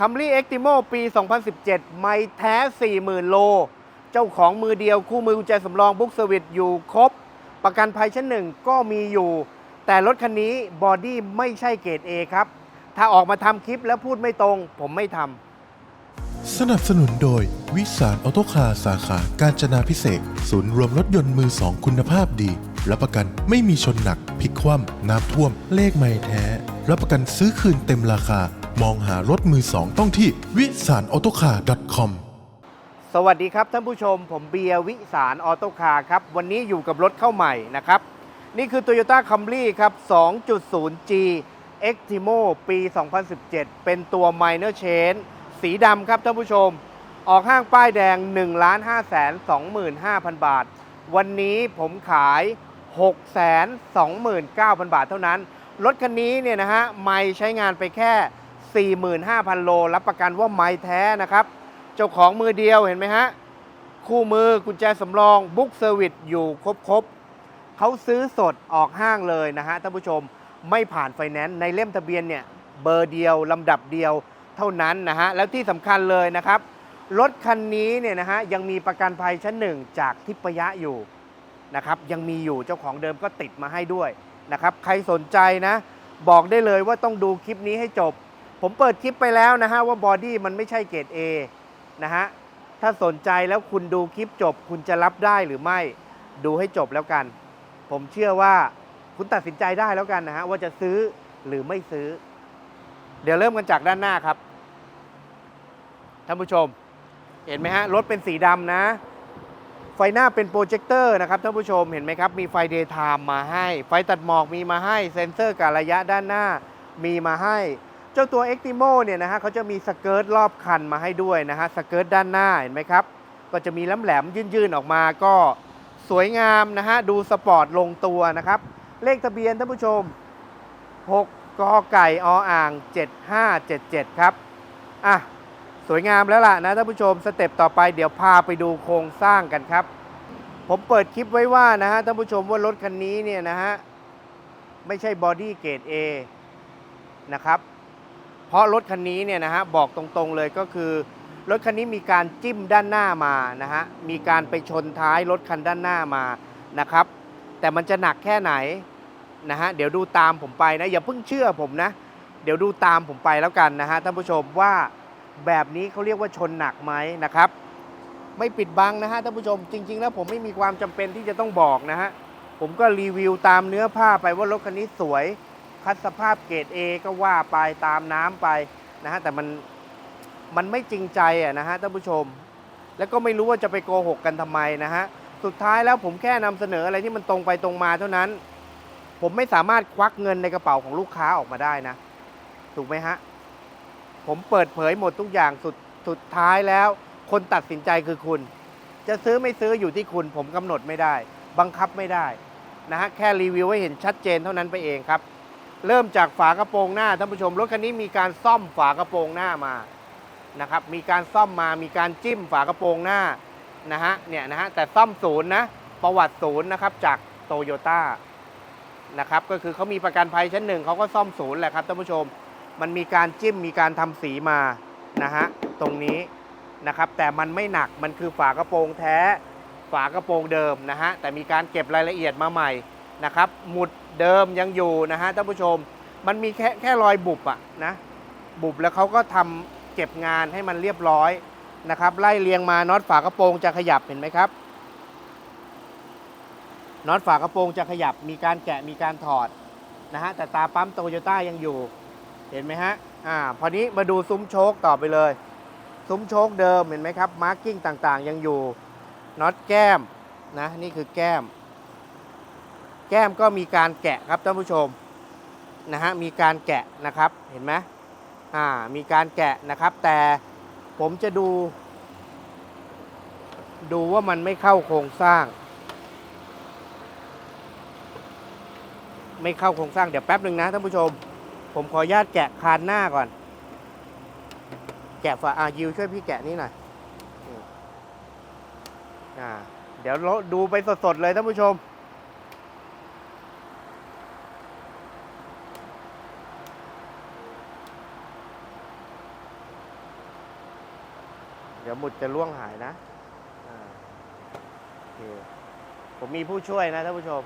คัมรี่เอ็กติโมปี 2017 ไม่แท้ 40,000 โล เจ้าของมือเดียวคู่มือกุญแจสำรองบุ๊กเซอร์วิสอยู่ครบ ประกันภัยชั้นหนึ่งก็มีอยู่ แต่รถคันนี้บอดี้ไม่ใช่เกรด A ครับ ถ้าออกมาทำคลิปแล้วพูดไม่ตรง ผมไม่ทำสนับสนุนโดย วิสารออโตคาสาขาการจนาพิเศษ ศูนย์รวมรถยนต์มือสองคุณภาพดี รับประกันไม่มีชนหนัก พลิกคว่ำน้ำท่วม เลขไม่แท้ รับประกันซื้อคืนเต็มราคา มองหารถมือสองต้องที่วิสารออโตคาร์ .com สวัสดีครับท่านผู้ชม ผมเบียร์วิสารออโตคาร์ครับ วันนี้อยู่กับรถเข้าใหม่นะครับ นี่คือ Toyota Camry ครับ 2.0G Extimo ปี 2017 เป็นตัว Minor Change สีดำครับท่านผู้ชม ออกห้างป้ายแดง 1 5 2 5 0 0 0 บาท วันนี้ผมขาย 6 2 9 0 0 0 บาทเท่านั้น รถคันนี้เนี่ยนะฮะไม่ใช้งานไปแค่ 45,000 โล รับประกันว่าไม่แท้นะครับ เจ้าของมือเดียวเห็นไหมฮะ คู่มือกุญแจสำรองบุ๊กเซอร์วิสอยู่ครบๆเขาซื้อสดออกห้างเลยนะฮะท่านผู้ชมไม่ผ่านไฟแนนซ์ในเล่มทะเบียนเนี่ยเบอร์เดียวลำดับเดียวเท่านั้นนะฮะ แล้วที่สำคัญเลยนะครับ รถคันนี้เนี่ยนะฮะ ยังมีประกันภัยชั้นหนึ่งจากทิพยะอยู่นะครับ ยังมีอยู่เจ้าของเดิมก็ติดมาให้ด้วยนะครับ ใครสนใจนะ บอกได้เลยว่าต้องดูคลิปนี้ให้จบ ผมเปิดคลิปไปแล้วนะฮะว่าบอดี้มันไม่ใช่เกรด A นะฮะ ถ้าสนใจแล้วคุณดูคลิปจบ คุณจะรับได้หรือไม่ดูให้จบแล้วกัน ผมเชื่อว่าคุณตัดสินใจได้แล้วกันนะฮะว่าจะซื้อหรือไม่ซื้อ เดี๋ยวเริ่มกันจากด้านหน้าครับท่านผู้ชม เห็นไหมฮะรถเป็นสีดำนะ ไฟหน้าเป็นโปรเจคเตอร์นะครับท่านผู้ชมเห็นไหมครับ มีไฟเดย์ไทม์มาให้ ไฟตัดหมอกมีมาให้ เซ็นเซอร์การระยะด้านหน้ามีมาให้ เจ้าตัว e x t i m o เนี่ยนะฮะเขาจะมีสเกิร์ตรอบคันมาให้ด้วยนะฮะสเกิร์ตด้านหน้าเห็นไหมครับ ก็จะมีล้ำแหลมยื่นๆออกมาก็สวยงามนะฮะดูสปอร์ตลงตัวนะครับ เลขทะเบียนท่านผู้ชม 6กไก่ออ่าง 7577 ครับอะสวยงามแล้วล่ะนะท่านผู้ชมสเต็ปต่อไปเดี๋ยวพาไปดูโครงสร้างกันครับ ผมเปิดคลิปไว้ว่านะฮะท่านผู้ชมว่ารถคันนี้เนี่ยนะฮะไม่ใช่บอดี้เกรด A นะครับ เพราะรถคันนี้เนี่ยนะฮะบอกตรงๆเลยก็คือ รถคันนี้มีการจิ้มด้านหน้ามานะฮะมีการไปชนท้ายรถคันด้านหน้ามานะครับ แต่มันจะหนักแค่ไหนนะฮะเดี๋ยวดูตามผมไปนะอย่าเพิ่งเชื่อผมนะ เดี๋ยวดูตามผมไปแล้วกันนะฮะท่านผู้ชมว่าแบบนี้เขาเรียกว่าชนหนักไหมนะครับ ไม่ปิดบังนะฮะท่านผู้ชมจริง ๆ แล้วผมไม่มีความจำเป็นที่จะต้องบอกนะฮะผมก็รีวิวตามเนื้อผ้าไปว่ารถคันนี้สวย คัดสภาพเกรด A ก็ว่าไปตามน้ำไปนะฮะแต่มันมันไม่จริงใจอะนะฮะท่านผู้ชม แล้วก็ไม่รู้ว่าจะไปโกหกกันทำไมนะฮะสุดท้ายแล้วผมแค่นำเสนออะไรที่มันตรงไปตรงมาเท่านั้น ผมไม่สามารถควักเงินในกระเป๋าของลูกค้าออกมาได้นะ ถูกไหมฮะผมเปิดเผยหมดทุกอย่างสุดสุดท้ายแล้ว คนตัดสินใจคือคุณ จะซื้อไม่ซื้ออยู่ที่คุณ ผมกำหนดไม่ได้ บังคับไม่ได้นะฮะแค่รีวิวให้เห็นชัดเจนเท่านั้นไปเองครับ เริ่มจากฝากระโปรงหน้าท่านผู้ชมรถคันนี้มีการซ่อมฝากระโปรงหน้ามานะครับมีการซ่อมมามีการจิ้มฝากระโปรงหน้านะฮะเนี่ยนะฮะแต่ซ่อมศูนย์นะประวัติศูนย์นะครับจากโตโยต้านะครับก็คือเขามีประกันภัยชั้นหนึ่งเขาก็ซ่อมศูนย์แหละครับท่านผู้ชม มันมีการจิ้มมีการทำสีมานะฮะตรงนี้นะครับแต่มันไม่หนักมันคือฝากระโปรงแท้ ฝากระโปรงเดิมนะฮะแต่มีการเก็บรายละเอียดมาใหม่ นะครับหมุดเดิมยังอยู่นะฮะท่านผู้ชม มันมีแค่แค่รอยบุบอะนะบุบแล้วเขาก็ทำเก็บงานให้มันเรียบร้อยนะครับไล่เรียงมาน็อตฝากระโปรงจะขยับเห็นไหมครับน็อตฝากระโปรงจะขยับมีการแกะมีการถอดนะฮะแต่ตาปั๊มโตโยต้ายังอยู่ เห็นไหมฮะอ่าพอนี้มาดูซุ้มโชคต่อไปเลย ซุ้มโชคเดิมเห็นไหมครับมาร์กิ้งต่างๆ ยังอยู่น็อตแก้มนะนี่คือแก้ม แก้มก็มีการแกะครับท่านผู้ชมนะฮะมีการแกะนะครับเห็นไหมอ่ามีการแกะนะครับ แต่ผมจะดู ดูว่ามันไม่เข้าโครงสร้าง ไม่เข้าโครงสร้างเดี๋ยวแป๊บหนึ่งนะท่านผู้ชม ผมขออนุญาตแกะคานหน้าก่อน แกะฝาอ่ายิวช่วยพี่แกะนี่หน่อยอ่าเดี๋ยวเราดูไปสดๆเลยท่านผู้ชม ยวหมุดจะล่วงหายนะโอเคผมมีผู้ช่วยนะท่านผู้ชม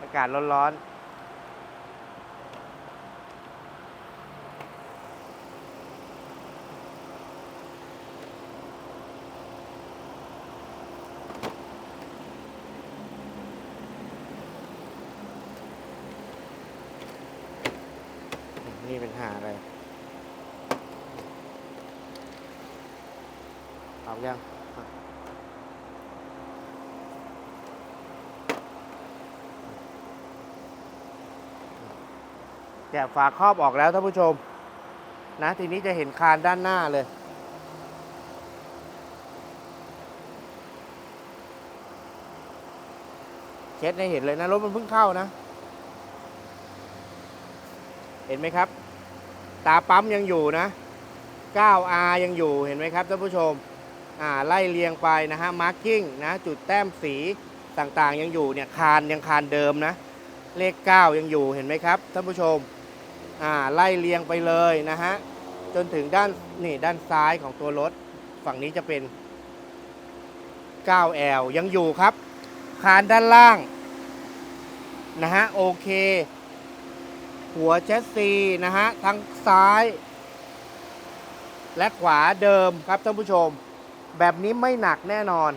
อากาศร้อนๆ นี่เป็นหาอะไร อายังแกะฝาครอบออกแล้วท่านผู้ชม นะทีนี้จะเห็นคานด้านหน้าเลย เช็ดให้เห็นเลยนะ รถมันเพิ่งเข้านะ เห็นไหมครับ ตาปั๊มยังอยู่นะ 9R ยังอยู่เห็นไหมครับท่านผู้ชม ไล่เรียงไปนะฮะมาร์กิ้งนะจุดแต้มสีต่างๆ ยังอยู่เนี่ยคานยังคานเดิมนะ เลข 9 ยังอยู่เห็นไหมครับท่านผู้ชมไล่เรียงไปเลยนะฮะจนถึงด้านนี่ด้านซ้ายของตัวรถ ฝั่งนี้จะเป็น 9L ยังอยู่ครับ คานด้านล่างนะฮะโอเค หัวแชสซีนะฮะทั้งซ้าย และขวาเดิมครับท่านผู้ชม แบบนี้ไม่หนักแน่นอน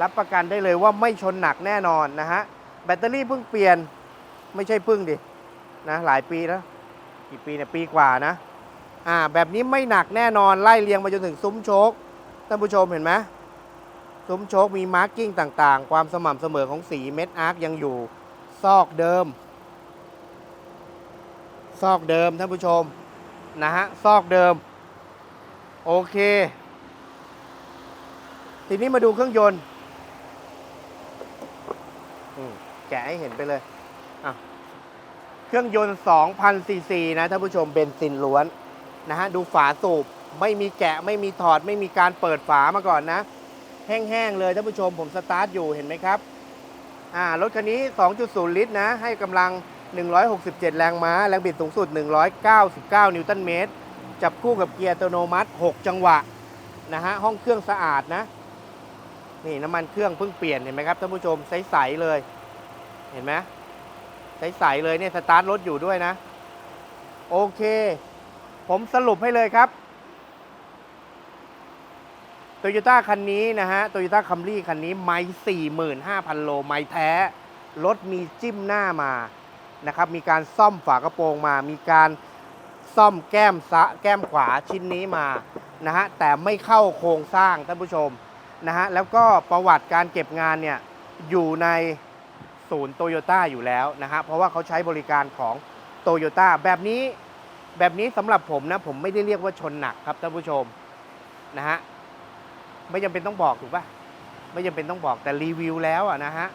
รับประกันได้เลยว่าไม่ชนหนักแน่นอนนะฮะ แบตเตอรี่เพิ่งเปลี่ยน ไม่ใช่เพิ่งดิ นะ หลายปีแล้วกี่ปีเนี่ยปีกว่านะ อ่า แบบนี้ไม่หนักแน่นอนไล่เรียงมาจนถึงซุ้มโชคท่านผู้ชมเห็นไหมซุ้มโชคมีมาร์กิ้งต่างๆ ความสม่ำเสมอของสีเม็ดอาร์คยังอยู่ ซอกเดิม ซอกเดิมท่านผู้ชมนะฮะ ซอกเดิม โอเค ทีนี้มาดูเครื่องยนต์แกะให้เห็นไปเลยเครื่องยนต์2,000ซีซีนะท่านผู้ชมเบนซินล้วนนะฮะดูฝาสูบไม่มีแกะไม่มีถอดไม่มีการเปิดฝามาก่อนนะ แห้งๆเลยท่านผู้ชมผมสตาร์ทอยู่เห็นไหมครับอ่ารถคันนี้ 2.0 ลิตรนะ ให้กำลัง 167 แรงม้า แรงบิดสูงสุด 199 นิวตันเมตร จับคู่กับเกียร์อัตโนมัติ 6 จังหวะนะฮะห้องเครื่องสะอาดนะ นี่น้ำมันเครื่องเพิ่งเปลี่ยนเห็นไหมครับท่านผู้ชมใสๆเลย เห็นไหมใสๆเลยเนี่ยสตาร์ทรถอยู่ด้วยนะ โอเค ผมสรุปให้เลยครับโตโยต้าคันนี้นะฮะโตโยต้าคัมรี่คันนี้ไม่45,000โลไม่แท้ รถมีจิ้มหน้ามานะครับ มีการซ่อมฝากระโปรงมา มีการซ่อมแก้มซะแก้มขวาชิ้นนี้มานะฮะ แต่ไม่เข้าโครงสร้างท่านผู้ชม นะฮะแล้วก็ประวัติการเก็บงานเนี่ยอยู่ในศูนย์โตโยต้าอยู่แล้วนะฮะเพราะว่าเขาใช้บริการของโตโยต้าแบบนี้แบบนี้สำหรับผมนะผมไม่ได้เรียกว่าชนหนักครับท่านผู้ชมนะฮะไม่จำเป็นต้องบอกถูกปะไม่จำเป็นต้องบอกแต่รีวิวแล้วอะนะฮะ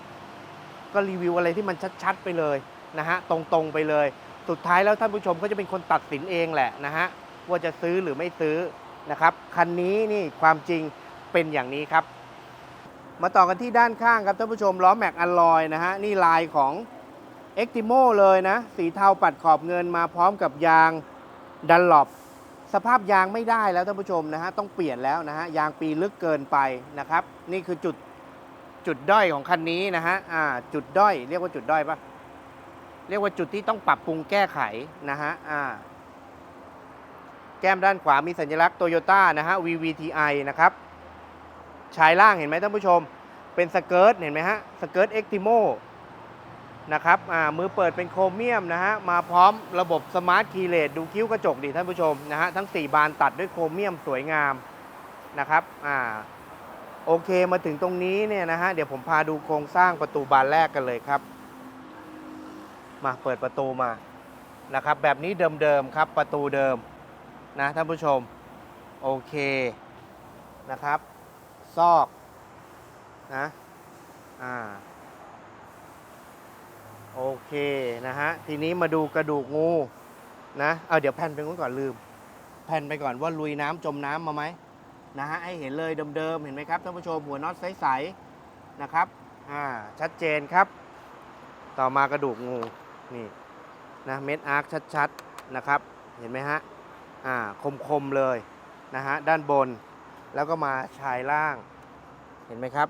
ก็รีวิวอะไรที่มันชัดๆไปเลยนะฮะตรงๆไปเลย สุดท้ายแล้วท่านผู้ชมก็จะเป็นคนตัดสินเองแหละนะฮะว่าจะซื้อหรือไม่ซื้อนะครับคันนี้นี่ความจริง เป็นอย่างนี้ครับ มาต่อกันที่ด้านข้างครับท่านผู้ชมล้อแม็กอลลอยนะฮะนี่ลายของ e c t i m o เลยนะ สีเทาปัดขอบเงินมาพร้อมกับยางดันหลอปสภาพยางไม่ได้แล้วท่านผู้ชมนะฮะต้องเปลี่ยนแล้วนะฮะยางปีลึกเกินไปนะครับ นี่คือจุดจุดด้อยของคันนี้นะฮะอ่าจุดด้อย เรียกว่าจุดด้อยปะเรียกว่าจุดที่ต้องปรับปรุงแก้ไขนะฮะอ่าแก้มด้านขวามีสัญลักษณ์โตโยต้านะฮะ VVTi นะครับ ชายล่างเห็นไหมท่านผู้ชม เป็นสเกิร์ตเห็นไหมฮะสเกิร์ตเอ็กติโมนะครับอ่ามือเปิดเป็นโครเมียมนะฮะมาพร้อมระบบสมาร์ทคีเลสดูคิ้วกระจกดิท่านผู้ชมนะฮะทั้ง 4 บานตัดด้วยโครเมียมสวยงามนะครับอ่าโอเคมาถึงตรงนี้เนี่ยนะฮะเดี๋ยวผมพาดูโครงสร้างประตูบานแรกกันเลยครับ มาเปิดประตูมานะครับแบบนี้เดิมๆครับประตูเดิมนะท่านผู้ชมโอเคนะครับ ซอกนะอ่าโอเคนะฮะ ทีนี้มาดูกระดูกงูนะเอาเดี๋ยวแผ่นไปก่อนก่อนลืม แผ่นไปก่อนว่าลุยน้ำจมน้ำมาไหมนะฮะให้เห็นเลยเดิมๆเห็นไหมครับท่านผู้ชมหัวน็อตใสๆนะครับอ่าชัดเจนครับ ต่อมากระดูกงูนี่นะเม็ดอาร์คชัดๆนะครับ เห็นไหมฮะอ่าคมๆเลยนะฮะด้านบน แล้วก็มาชายล่าง เห็นไหมครับ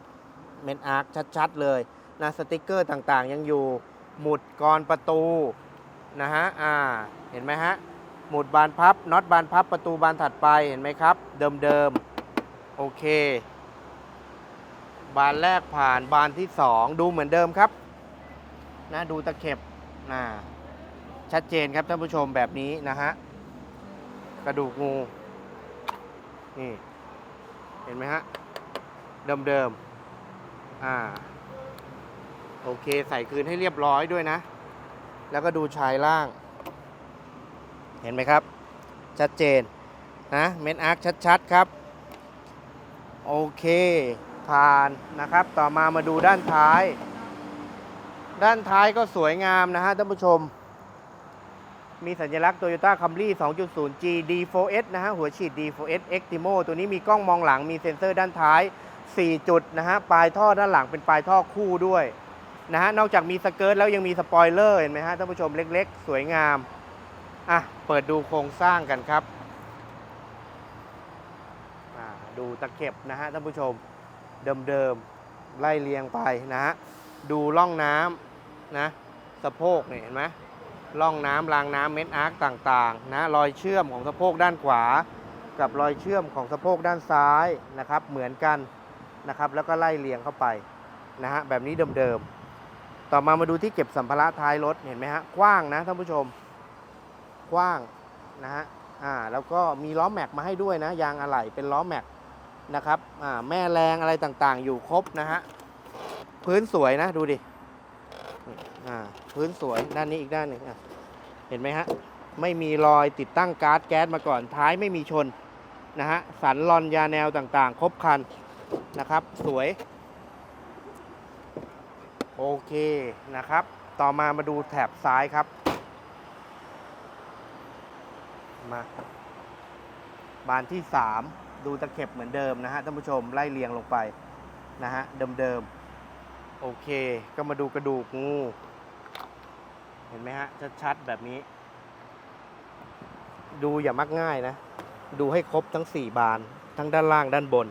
เมนอาร์คชัดๆเลยนะสติกเกอร์ต่างๆ ยังอยู่หมุดกรนประตูนะฮะอ่าเห็นไหมฮะหมุดบานพับน็อตบานพับประตูบานถัดไปเห็นไหมครับ เดิมๆโอเค บานแรกผ่านบานที่ 2 ดูเหมือนเดิมครับนะดูตะเข็บนะชัดเจนครับท่านผู้ชมแบบนี้นะฮะกระดูกงูนี่ เห็นไหมฮะ เดิมๆ อ่า โอเคใส่คืนให้เรียบร้อยด้วยนะ แล้วก็ดูชายล่าง เห็นไหมครับ ชัดเจนนะเมนอาร์คชัดๆ ครับ โอเคผ่านนะครับ ต่อมามาดูด้านท้าย ด้านท้ายก็สวยงามนะฮะท่านผู้ชม มีสัญลักษณ์ Toyota Camry 2.0G D4S นะฮะ หัวฉีด D4S Extimo ตัวนี้มีกล้องมองหลัง มีเซ็นเซอร์ด้านท้าย 4 จุดนะฮะ ปลายท่อด้านหลังเป็นปลายท่อคู่ด้วยนะฮะ นอกจากมีสเกิร์ตแล้วยังมีสปอยเลอร์เห็นไหมฮะ ท่านผู้ชมเล็กๆ สวยงาม อะ เปิดดูโครงสร้างกันครับอ่าดูตะเข็บนะฮะท่านผู้ชม เดิมๆ ไล่เรียงไปนะฮะ ดูร่องน้ำนะ สะโพกเนี่ยเห็นไหม ร่องน้ำรางน้ำเม็ดอาร์คต่างๆนะรอยเชื่อมของสะโพกด้านขวา กับรอยเชื่อมของสะโพกด้านซ้ายนะครับ เหมือนกันนะครับ แล้วก็ไล่เรียงเข้าไปนะฮะแบบนี้เดิมๆ ต่อมามาดูที่เก็บสัมภาระท้ายรถเห็นไหมฮะกว้างนะท่านผู้ชมกว้างนะฮะอ่าแล้วก็มีล้อแม็กมาให้ด้วยนะยางอะไหล่เป็นล้อแม็กนะครับอ่าแม่แรงอะไรต่างๆ อยู่ครบนะฮะพื้นสวยนะดูดิ อ่าพื้นสวยด้านนี้อีกด้านหนึ่งอะเห็นไหมฮะไม่มีรอยติดตั้งก๊าร์ดแก๊สมาก่อนท้ายไม่มีชนนะฮะสันลอนยาแนวต่างๆ ครบคันนะครับ สวย โอเคนะครับ ต่อมามาดูแถบซ้ายครับ มาบานที่ 3 ดูตะเข็บเหมือนเดิมนะฮะท่านผู้ชมไล่เรียงลงไปนะฮะเดิมๆโอเค ก็มาดูกระดูกงู ห็นไหมฮะชัดๆแบบนี้ ดูอย่ามักง่ายนะ ดูให้ครบทั้ง 4 บาน ทั้งด้านล่างด้านบน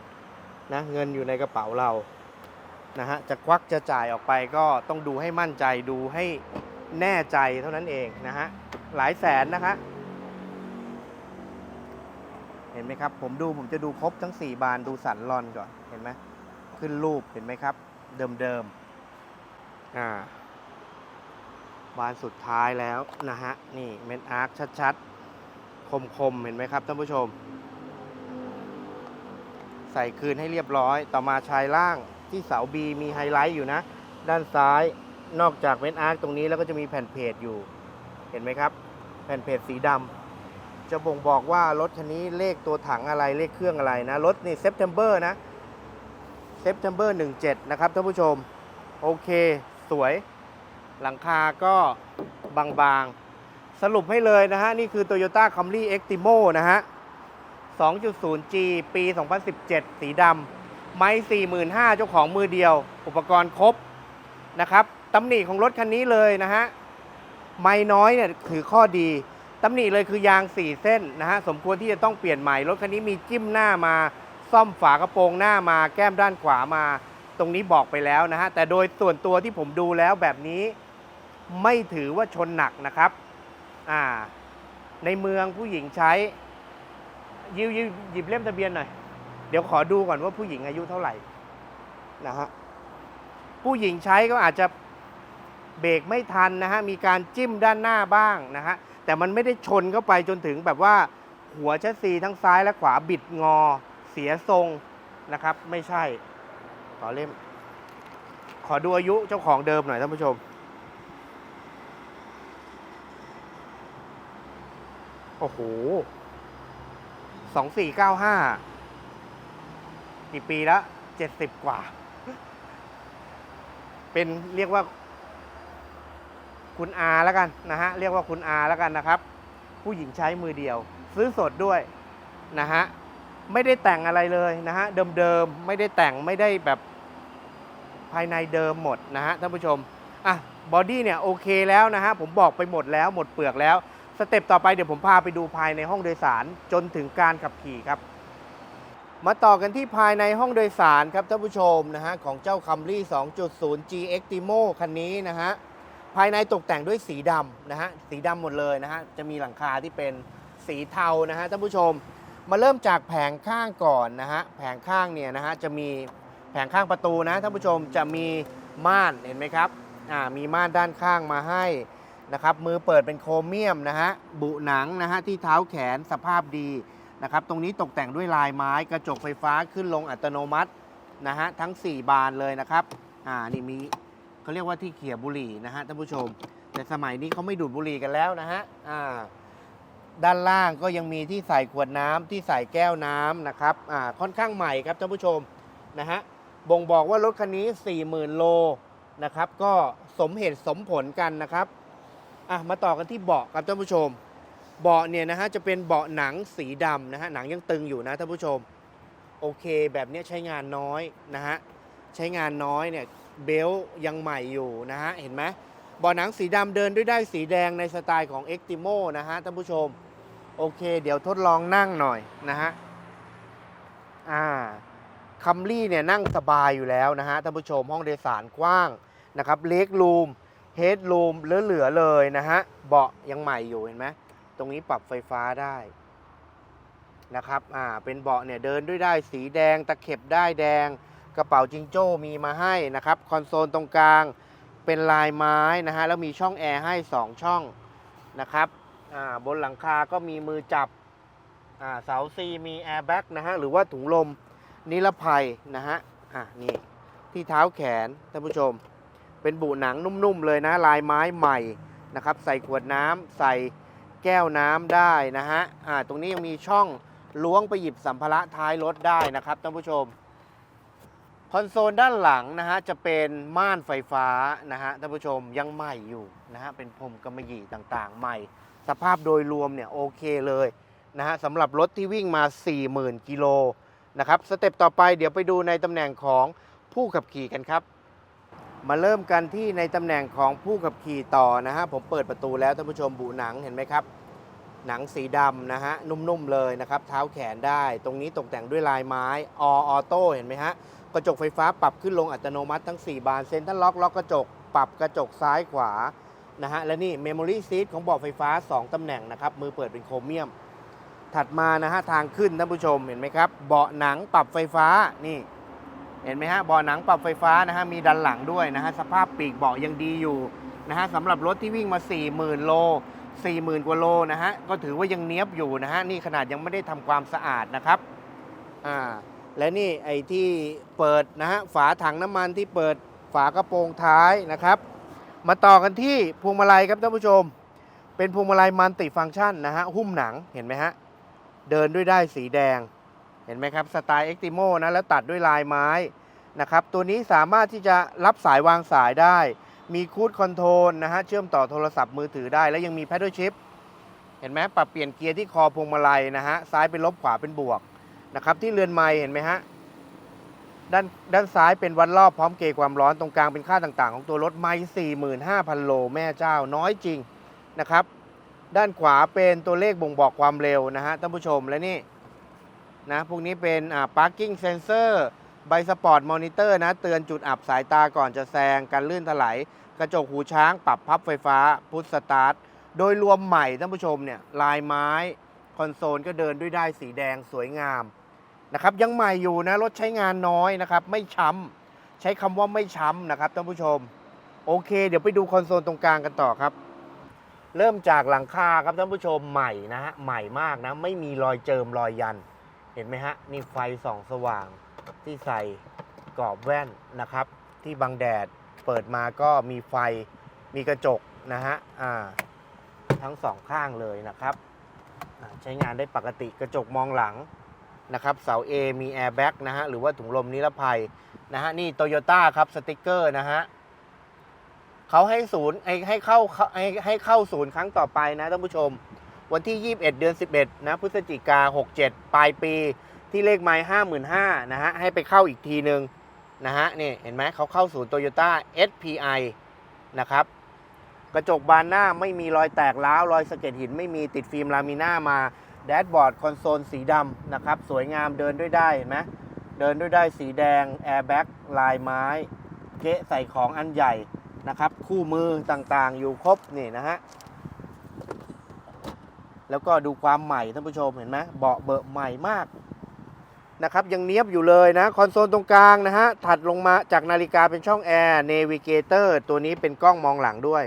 นะเงินอยู่ในกระเป๋าเรานะฮะจะควักจะจ่ายออกไปก็ต้องดูให้มั่นใจดูให้แน่ใจเท่านั้นเองนะฮะหลายแสนนะคะเห็นไหมครับ ผมดูผมจะดูครบทั้ง 4 บานดูสันลอนก่อน เห็นไหมขึ้นรูปเห็นไหมครับ เดิมๆอ่า บานสุดท้ายแล้วนะฮะ นี่เมนอาร์คชัดๆ คมๆ เห็นไหมครับท่านผู้ชม ใส่คืนให้เรียบร้อย ต่อมาชายล่างที่เสาบีมีไฮไลท์อยู่นะ ด้านซ้ายนอกจากเมนอาร์คตรงนี้แล้วก็จะมีแผ่นเพจอยู่ เห็นไหมครับ แผ่นเพจสีดำจะบ่งบอกว่ารถคันนี้เลขตัวถังอะไรเลขเครื่องอะไรนะ รถนี่เซ p เ e มเบอร์นะเซ p เ e มเบอร์17 นะครับท่านผู้ชม โอเค สวย หลังคาก็บางๆ สรุปให้เลยนะฮะ นี่คือ Toyota Camry Extimo นะฮะ 2.0G ปี 2017 สีดำไม้45,000 เจ้าของมือเดียว อุปกรณ์ครบนะครับตำหนิของรถคันนี้เลยนะฮะ ไม่น้อยเนี่ยถือข้อดีตำหนิเลยคือยาง 4 เส้นนะฮะ สมควรที่จะต้องเปลี่ยนใหม่ รถคันนี้มีจิ้มหน้ามาซ่อมฝากระโปรงหน้ามาแก้มด้านขวามา ตรงนี้บอกไปแล้วนะฮะ แต่โดยส่วนตัวที่ผมดูแล้วแบบนี้ ไม่ถือว่าชนหนักนะครับอ่าในเมืองผู้หญิงใช้ยิวยิวหยิบเล่มทะเบียนหน่อย เดี๋ยวขอดูก่อนว่าผู้หญิงอายุเท่าไหร่นะฮะผู้หญิงใช้ก็อาจจะเบรกไม่ทันนะฮะมีการจิ้มด้านหน้าบ้างนะฮะแต่มันไม่ได้ชนเข้าไปจนถึงแบบว่าหัวแชสซีทั้งซ้ายและขวาบิดงอเสียทรงนะครับ ไม่ใช่ขอเล่ม ขอดูอายุเจ้าของเดิมหน่อยท่านผู้ชม โอ้โหสองสี่เก้าห้ากี่ปีแล้วเจ็ดสิบกว่า เป็นเรียกว่า คุณอาแล้วกันนะฮะ เรียกว่าคุณอาแล้วกันนะครับ ผู้หญิงใช้มือเดียว ซื้อสดด้วยนะฮะ ไม่ได้แต่งอะไรเลยนะฮะ เดิมๆ ไม่ได้แต่งไม่ได้แบบภายในเดิมหมดนะฮะท่านผู้ชม อะ บอดี้เนี่ยโอเคแล้วนะฮะ ผมบอกไปหมดแล้วหมดเปลือกแล้ว สเต็ปต่อไปเดี๋ยวผมพาไปดูภายในห้องโดยสารจนถึงการขับขี่ครับ มาต่อกันที่ภายในห้องโดยสารครับท่านผู้ชมนะฮะของเจ้า Camry 2.0 GX Timo คันนี้นะฮะภายในตกแต่งด้วยสีดำนะฮะสีดำหมดเลยนะฮะจะมีหลังคาที่เป็นสีเทานะฮะท่านผู้ชม มาเริ่มจากแผงข้างก่อนนะฮะแผงข้างเนี่ยนะฮะจะมีแผงข้างประตูนะท่านผู้ชมจะมีม่านเห็นไหมครับอ่ามีม่านด้านข้างมาให้ นะครับ มือเปิดเป็นโครเมียมนะฮะ บุหนังนะฮะที่เท้าแขนสภาพดีนะครับ ตรงนี้ตกแต่งด้วยลายไม้กระจกไฟฟ้าขึ้นลงอัตโนมัตินะฮะทั้ง 4 บานเลยนะครับ อ่า นี่มีเขาเรียกว่าที่เขี่ยบุหรี่นะฮะท่านผู้ชม แต่สมัยนี้เขาไม่ดูดบุหรี่กันแล้วนะฮะ อ่า ด้านล่างก็ยังมีที่ใส่ขวดน้ำที่ใส่แก้วน้ำนะครับ อ่า ค่อนข้างใหม่ครับท่านผู้ชมนะฮะ บ่งบอกว่ารถคันนี้ 40,000 โลนะครับ ก็สมเหตุสมผลกันนะครับ อะมาต่อกันที่เบาะครับท่านผู้ชม เบาะเนี่ยนะฮะจะเป็นเบาะหนังสีดำนะฮะหนังยังตึงอยู่นะท่านผู้ชม โอเคแบบนี้ใช้งานน้อยนะฮะใช้งานน้อยเนี่ยเบลยังใหม่อยู่นะฮะเห็นไหมเบาะหนังสีดำเดินด้วยได้สีแดงในสไตล์ของ e x t i m o นะฮะท่านผู้ชม โอเค เดี๋ยวทดลองนั่งหน่อยนะฮะอ่าคัมรี่เนี่ยนั่งสบายอยู่แล้วนะฮะท่านผู้ชมห้องโดยสารกว้างนะครับเล็กรูม เฮดรูมเหลือๆเลยนะฮะ เบาะยังใหม่อยู่เห็นไหมตรงนี้ปรับไฟฟ้าได้นะครับ อ่า เป็นเบาะเนี่ยเดินด้วยได้สีแดง ตะเข็บได้แดง กระเป๋าจิงโจ้มีมาให้นะครับ คอนโซลตรงกลางเป็นลายไม้นะฮะ แล้วมีช่องแอร์ให้ 2 ช่องนะครับ อ่า บนหลังคาก็มีมือจับ อ่า เสาซีมีแอร์แบ็กนะฮะ หรือว่าถุงลมนิรภัยนะฮะ อะนี่ที่เท้าแขนท่านผู้ชม เป็นบุหนังนุ่มๆเลยนะ ลายไม้ใหม่นะครับ ใส่ขวดน้ำใส่แก้วน้ำได้นะฮะอ่าตรงนี้ยังมีช่องล้วงไปหยิบสัมภาระท้ายรถได้นะครับท่านผู้ชม คอนโซลด้านหลังนะฮะจะเป็นม่านไฟฟ้านะฮะท่านผู้ชมยังใหม่อยู่นะฮะเป็นพรมกำมะหยี่ต่างๆ ใหม่ สภาพโดยรวมเนี่ยโอเคเลยนะฮะสำหรับรถที่วิ่งมา 40,000กิโลนะครับสเต็ปต่อไปเดี๋ยวไปดูในตำแหน่งของผู้ขับขี่กันครับ มาเริ่มกันที่ในตำแหน่งของผู้ขับขี่ต่อนะฮะผมเปิดประตูแล้วท่านผู้ชมบุหนังเห็นไหมครับ หนังสีดำนะฮะนุ่มๆเลยนะครับ เท้าแขนได้ ตรงนี้ตกแต่งด้วยลายไม้อออโต้เห็นไหมฮะกระจกไฟฟ้าปรับขึ้นลงอัตโนมัติทั้ง 4 บานเซ็นทรัลล็อกล็อกกระจกปรับกระจกซ้ายขวานะฮะและนี่เมมโมรี่ซีทของเบาะไฟฟ้า 2 ตำแหน่งนะครับมือเปิดเป็นโครเมียม ถัดมานะฮะทางขึ้นท่านผู้ชมเห็นไหมครับเบาะหนังปรับไฟฟ้านี่ เห็นไหมฮะเบาะหนังปรับไฟฟ้านะฮะมีดันหลังด้วยนะฮะสภาพปีกเบาะยังดีอยู่นะฮะสำหรับรถที่วิ่งมา 40,000 โล 40,000 กว่าโลนะฮะก็ถือว่ายังเนี้ยบอยู่นะฮะนี่ขนาดยังไม่ได้ทำความสะอาดนะครับอ่าและนี่ไอ้ที่เปิดนะฮะฝาถังน้ำมันที่เปิดฝากระโปรงท้ายนะครับ มาต่อกันที่พวงมาลัยครับท่านผู้ชม เป็นพวงมาลัยมัลติฟังก์ชันนะฮะหุ้มหนังเห็นไหมฮะเดินด้วยได้สีแดง เห็นไหมครับสไตล์เอ็กติโมนะแล้วตัดด้วยลายไม้นะครับตัวนี้สามารถที่จะรับสายวางสายได้ มีคูดคอนโทรลนะฮะเชื่อมต่อโทรศัพท์มือถือได้ แล้วยังมีแพดเดิลชิพเห็นไหมปรับเปลี่ยนเกียร์ที่คอพวงมาลัยนะฮะซ้ายเป็นลบขวาเป็นบวกนะครับที่เรือนไม้เห็นไหมฮะด้านด้านซ้ายเป็นวัดรอบพร้อมเกจความร้อนตรงกลางเป็นค่าต่างๆ ของตัวรถไม้45,000 โลแม่เจ้าน้อยจริงนะครับ ด้านขวาเป็นตัวเลขบ่งบอกความเร็วนะฮะท่านผู้ชมและนี่ นะพวกนี้เป็นอ่า parking sensor ใบสปอร์ตมอนิเตอร์นะ เตือนจุดอับสายตาก่อนจะแซงการลื่นถลายกระจกหูช้าง ปรับพับไฟฟ้า พุทสตาร์ท โดยรวมใหม่ท่านผู้ชมเนี่ย ลายไม้ คอนโซลก็เดินด้วยได้สีแดงสวยงามนะครับ ยังใหม่อยู่นะ รถใช้งานน้อยนะครับ ไม่ช้ำใช้คำว่าไม่ช้ำนะครับท่านผู้ชม โอเค เดี๋ยวไปดูคอนโซลตรงกลางกันต่อครับ เริ่มจากหลังคาครับท่านผู้ชมใหม่นะฮะใหม่มากนะ ไม่มีรอยเจิมรอยยัน เห็นไหมฮะ นี่ไฟส่องสว่างที่ใส่กรอบแว่นนะครับ ที่บังแดดเปิดมาก็มีไฟมีกระจกนะฮะอ่าทั้งสองข้างเลยนะครับ ใช้งานได้ปกติกระจกมองหลังนะครับเสา A มีแอร์แบ็กนะฮะหรือว่าถุงลมนิรภัยนะฮะนี่โตโยต้าครับสติกเกอร์นะฮะเขาให้ศูนย์ให้ให้เข้าให้ให้เข้าศูนย์ครั้งต่อไปนะท่านผู้ชม วันที่ 21 เดือน 11 นะพฤศจิกา 67 ปลายปีที่เลขไม้55,000นะฮะ ให้ไปเข้าอีกทีหนึ่งนะฮะ นี่เห็นไหมเขาเข้าศูนย์โตโยต้า SPI นะครับ กระจกบานหน้าไม่มีรอยแตกร้าว รอยสะเก็ดหินไม่มีติดฟิล์มลามิน่ามาแดชบอร์ดคอนโซลสีดำนะครับ สวยงามเดินด้วยได้เห็นไหมเดินด้วยได้สีแดงแอร์แบ็กลายไม้ เกะใส่ของอันใหญ่นะครับ คู่มือต่างๆ อยู่ครบนี่นะฮะ แล้วก็ดูความใหม่ท่านผู้ชมเห็นไหมเบาะเบอะใหม่มากนะครับยังเนี้ยบอยู่เลยนะคอนโซลตรงกลางนะฮะถัดลงมาจากนาฬิกาเป็นช่องแอร์เนวิเกเตอร์ตัวนี้เป็นกล้องมองหลังด้วย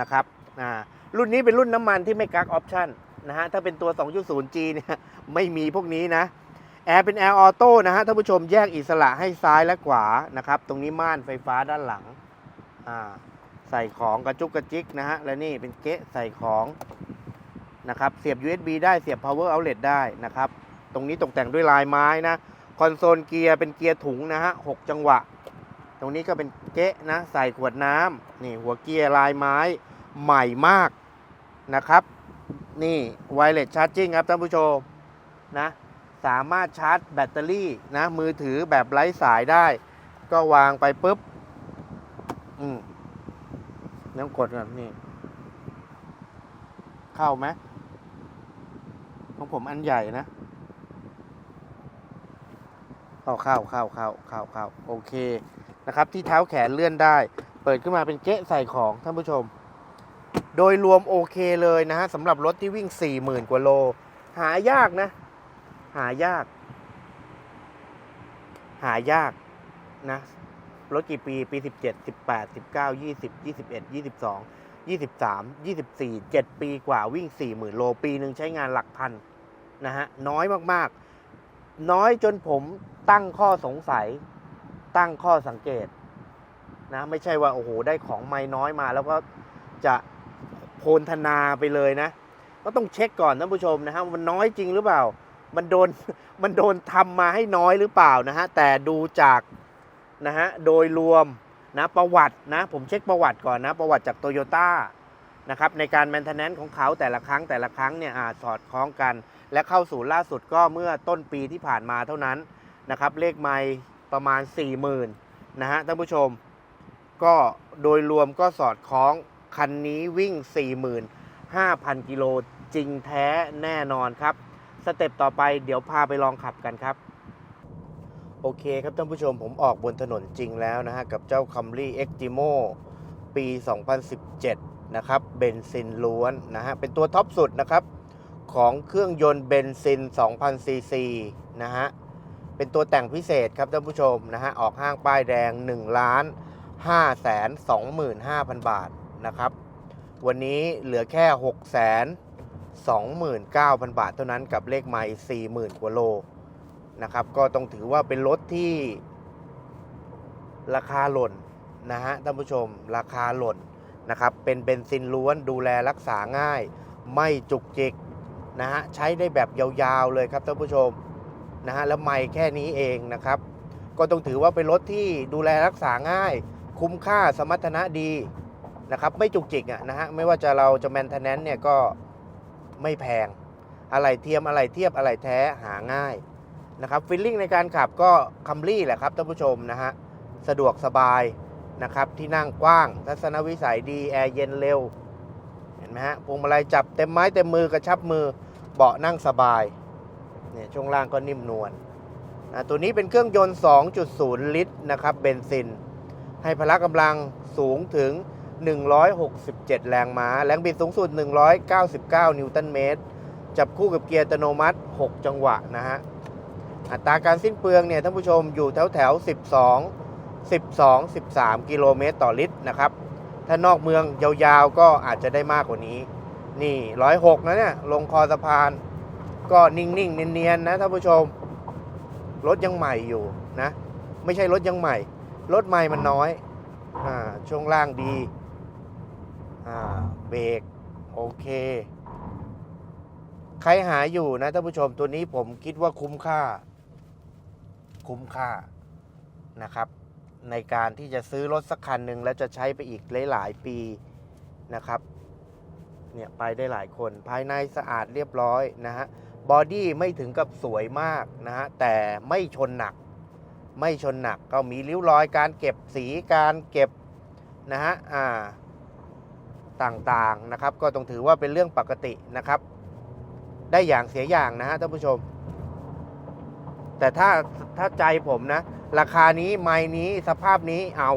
นะครับอ่ารุ่นนี้เป็นรุ่นน้ำมันที่ไม่กักออปชั่นนะฮะถ้าเป็นตัว 2.0G เนี่ยไม่มีพวกนี้นะแอร์เป็นแอร์ออโต้นะฮะท่านผู้ชมแยกอิสระให้ซ้ายและขวานะครับตรงนี้ม่านไฟฟ้าด้านหลังอ่าใส่ของกระจุกกระจิกนะฮะและนี่เป็นเกะใส่ของ นะครับ เสียบ USB ได้ เสียบ power outlet ได้นะครับ ตรงนี้ตกแต่งด้วยลายไม้นะ คอนโซลเกียร์เป็นเกียร์ถุงนะฮะหกจังหวะ ตรงนี้ก็เป็นเก๊ะนะ ใส่ขวดน้ำนี่หัวเกียร์ลายไม้ใหม่มากนะครับ นี่ไวเลสชาร์จิ่งครับท่านผู้ชมนะสามารถชาร์จแบตเตอรี่นะมือถือแบบไร้สายได้ ก็วางไปปุ๊บอืมแล้วกดก่อนนี่ เข้าไหม ของผมอันใหญ่นะเข้าเข้าเข้าเข้าเข้าเข้าโอเคนะครับ ที่เท้าแขนเลื่อนได้ เปิดขึ้นมาเป็นเก๊ะใส่ของท่านผู้ชม โดยรวมโอเคเลยนะฮะสำหรับรถที่วิ่ง 40,000 กว่าโล หายากนะ หายาก หายากนะรถกี่ปี ปี 17 18 19 20 21 22 23 24 7 ปีกว่าวิ่ง 40,000 โลปีหนึ่งใช้งานหลักพันนะฮะน้อยมากๆ น้อยจนผมตั้งข้อสงสัย ตั้งข้อสังเกตนะไม่ใช่ว่าโอ้โหได้ของไม่น้อยมาแล้วก็จะโพลธนาไปเลยนะ ก็ต้องเช็คก่อนท่านผู้ชมนะฮะมันน้อยจริงหรือเปล่า มันโดนมันโดนทำมาให้น้อยหรือเปล่านะฮะแต่ดูจากนะฮะโดยรวม นะประวัตินะผมเช็คประวัติก่อนนะ ประวัติจากโตโยต้านะครับในการแมนเทนแนนซ์ของเขาแต่ละครั้งแต่ละครั้งเนี่ยอาสอดคล้องกัน และเข้าสู่ล่าสุดก็เมื่อต้นปีที่ผ่านมาเท่านั้นนะครับเลขไม่ประมาณ 40,000นะฮะท่านผู้ชม ก็โดยรวมก็สอดคล้องคันนี้วิ่ง 45,000 กิโลจริงแท้แน่นอนครับ สเต็ปต่อไปเดี๋ยวพาไปลองขับกันครับ โอเคครับท่านผู้ชมผมออกบนถนนจริงแล้วนะฮะ กับเจ้า Camry Extimo ปี 2017 นะครับ เบนซินล้วนนะฮะ เป็นตัวท็อปสุดนะครับ ของเครื่องยนต์เบนซิน 2,000 ซีซีนะฮะ เป็นตัวแต่งพิเศษครับท่านผู้ชมนะฮะ ออกห้างป้ายแดง 1 ล้าน5แสน25,000 บาทนะครับ วันนี้เหลือแค่ 6 แสน29,000 บาทเท่านั้นกับเลขไมล์40,000 กว่าโล นะครับ ก็ต้องถือว่าเป็นรถที่ราคาหล่นนะฮะท่านผู้ชมราคาหล่นนะครับ เป็นเบนซินล้วนดูแลรักษาง่าย ไม่จุกจิกนะฮะใช้ได้แบบยาวๆเลยครับท่านผู้ชมนะฮะแล้วไม่แค่นี้เองนะครับ ก็ต้องถือว่าเป็นรถที่ดูแลรักษาง่าย คุ้มค่าสมรรถนะดีนะครับ ไม่จุกจิกอะนะฮะไม่ว่าจะเราจะแมนเทนแนนเนี่ยก็ไม่แพง อะไรเทียมอะไรเทียบอะไรแท้หาง่าย นะครับฟิลลิ่งในการขับก็คัมรี่แหละครับท่านผู้ชมนะฮะสะดวกสบายนะครับที่นั่งกว้าง ทัศนวิสัยดี แอร์เย็นเร็ว เห็นไหมฮะพวงมาลัยจับเต็มไม้เต็มมือกระชับมือเบาะนั่งสบายเนี่ยช่วงล่างก็นิ่มนวลนะตัวนี้เป็นเครื่องยนต์ 2.0 ลิตรนะครับเบนซิน ให้พละกำลังสูงถึง 167 แรงม้า แรงบิดสูงสุด 199 นิวตันเมตร จับคู่กับเกียร์อัตโนมัติ 6 จังหวะนะฮะ อัตราการสิ้นเปลืองเนี่ยท่านผู้ชมอยู่แถวแถว12 12 13 กิโลเมตรต่อลิตรนะครับ ถ้านอกเมืองยาวๆก็อาจจะได้มากกว่านี้ นี่ร้อยหกนะเนี่ยลงคอสะพาน ก็นิ่งๆ เนียนๆนะท่านผู้ชม รถยังใหม่อยู่นะ ไม่ใช่รถยังใหม่ รถใหม่มันน้อยอ่าช่วงล่างดีอ่าเบรกโอเคใครหาอยู่นะท่านผู้ชมตัวนี้ผมคิดว่าคุ้มค่า คุ้มค่านะครับ ในการที่จะซื้อรถสักคันหนึ่งแล้วจะใช้ไปอีกหลายๆปีนะครับเนี่ยไปได้หลายคนภายในสะอาดเรียบร้อยนะฮะบอดี้ไม่ถึงกับสวยมากนะฮะแต่ไม่ชนหนัก ไม่ชนหนักก็มีริ้วรอยการเก็บสีการเก็บนะฮะอ่าต่างๆนะครับ ก็ต้องถือว่าเป็นเรื่องปกตินะครับ ได้อย่างเสียอย่างนะฮะท่านผู้ชม แต่ถ้าถ้าใจผมนะ ราคานี้ไม้นี้สภาพนี้เอา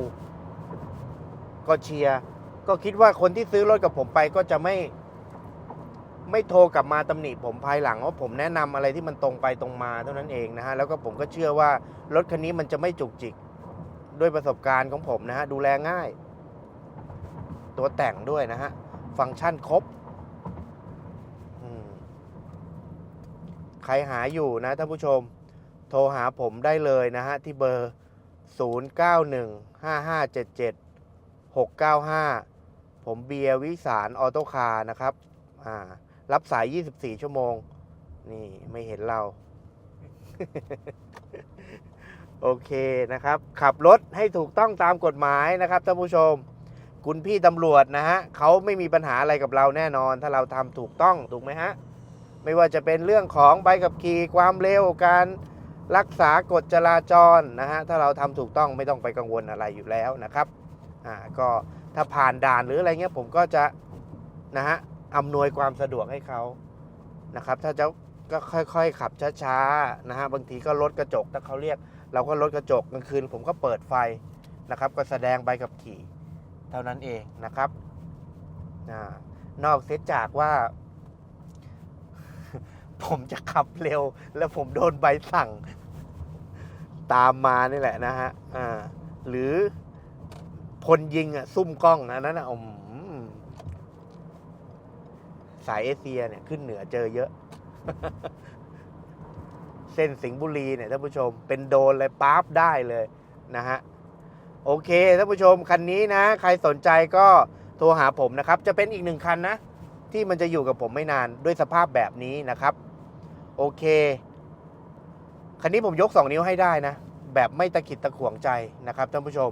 ก็เชียร์ ก็คิดว่าคนที่ซื้อรถกับผมไปก็จะไม่ ไม่โทรกลับมาตำหนิผมภายหลังว่าผมแนะนำอะไรที่มันตรงไปตรงมาเท่านั้นเองนะฮะ แล้วก็ผมก็เชื่อว่ารถคันนี้มันจะไม่จุกจิก ด้วยประสบการณ์ของผมนะฮะ ดูแลง่าย ตัวแต่งด้วยนะฮะ ฟังก์ชันครบใครหาอยู่นะท่านผู้ชม โทรหาผมได้เลยนะฮะ ที่เบอร์ 0915577695 ผมเบียร์วิสารออโต้คาร์นะครับ อ่า รับสาย 24 ชั่วโมง นี่ไม่เห็นเรา โอเคนะครับ ขับรถให้ถูกต้องตามกฎหมายนะครับท่านผู้ชม คุณพี่ตำรวจนะฮะเขาไม่มีปัญหาอะไรกับเราแน่นอน ถ้าเราทำถูกต้องถูกไหมฮะไม่ว่าจะเป็นเรื่องของใบขับขี่ความเร็วการ รักษากฎจราจรนะฮะถ้าเราทำถูกต้องไม่ต้องไปกังวลอะไรอยู่แล้วนะครับอ่าก็ถ้าผ่านด่านหรืออะไรเงี้ยผมก็จะนะฮะอำนวยความสะดวกให้เขานะครับ ถ้าจะก็ค่อยๆ ขับช้าๆนะฮะบางทีก็ลดกระจกถ้าเขาเรียก เราก็ลดกระจกกลางคืน ผมก็เปิดไฟนะครับ ก็แสดงใบขับขี่ เท่านั้นเองนะครับอานอกเสียจากว่า ผมจะขับเร็ว แล้วผมโดนใบสั่ง ตามมานี่แหละนะฮะอ่าหรือพลยิงอะซุ่มกล้องอันนั้นอะอมสายเอเชียเนี่ยขึ้นเหนือเจอเยอะ เส้นสิงห์บุรีเนี่ยท่านผู้ชม เป็นโดนเลยปั๊บได้เลยนะฮะโอเคท่านผู้ชมคันนี้นะ ใครสนใจก็โทรหาผมนะครับ จะเป็นอีกหนึ่งคันนะ ที่มันจะอยู่กับผมไม่นานด้วยสภาพแบบนี้นะครับ โอเค คันนี้ผมยก 2 นิ้วให้ได้นะ แบบไม่ตะขิดตะขวงใจนะครับท่านผู้ชม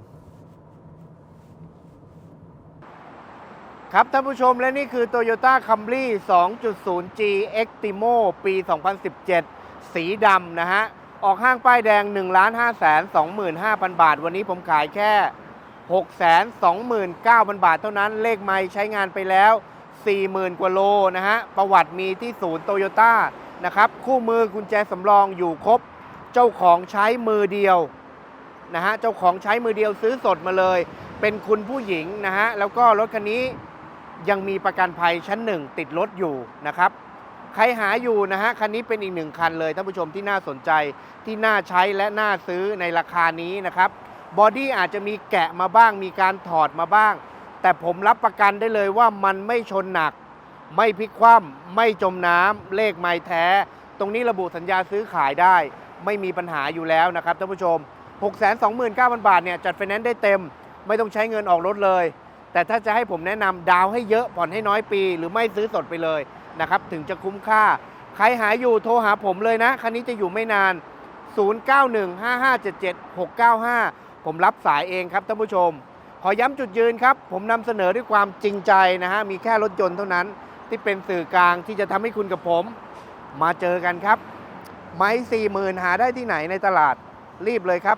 ครับท่านผู้ชมและนี่คือ Toyota Camry 2.0G Extimo ปี 2017 สีดำนะฮะ ออกห้างป้ายแดง 1 5 2 5 0 0 0 บาท วันนี้ผมขายแค่ 629,000 บาทเท่านั้นเลขไม่ใช้งานไปแล้ว 40,000 กว่าโลนะฮะ ประวัติมีที่ศูนย์โตโยต้านะครับ คู่มือกุญแจสำรองอยู่ครบ เจ้าของใช้มือเดียวนะฮะเจ้าของใช้มือเดียวซื้อสดมาเลย เป็นคุณผู้หญิงนะฮะแล้วก็รถคันนี้ยังมีประกันภัยชั้นหนึ่งติดรถอยู่นะครับใครหาอยู่นะฮะคันนี้เป็นอีกหนึ่งคันเลยท่านผู้ชมที่น่าสนใจที่น่าใช้และน่าซื้อในราคานี้นะครับบอดี้อาจจะมีแกะมาบ้าง มีการถอดมาบ้าง แต่ผมรับประกันได้เลยว่ามันไม่ชนหนัก ไม่พลิกคว่ำไม่จมน้ำเลขไม้แท้ ตรงนี้ระบุสัญญาซื้อขายได้ ไม่มีปัญหาอยู่แล้วนะครับท่านผู้ชม 629,000 บาทเนี่ยจัดไฟแนนซ์ได้เต็ม ไม่ต้องใช้เงินออกรถเลย แต่ถ้าจะให้ผมแนะนำดาวให้เยอะผ่อนให้น้อยปี หรือไม่ซื้อสดไปเลยนะครับถึงจะคุ้มค่า ใครหาอยู่โทรหาผมเลยนะคันนี้จะอยู่ไม่นาน 0915577695 ผมรับสายเองครับท่านผู้ชม ขอย้ำจุดยืนครับ ผมนำเสนอด้วยความจริงใจนะฮะมีแค่รถยนต์เท่านั้นที่เป็นสื่อกลางที่จะทำให้คุณกับผม มาเจอกันครับ ไม้สี่หมื่นหาได้ที่ไหนในตลาดรีบเลยครับ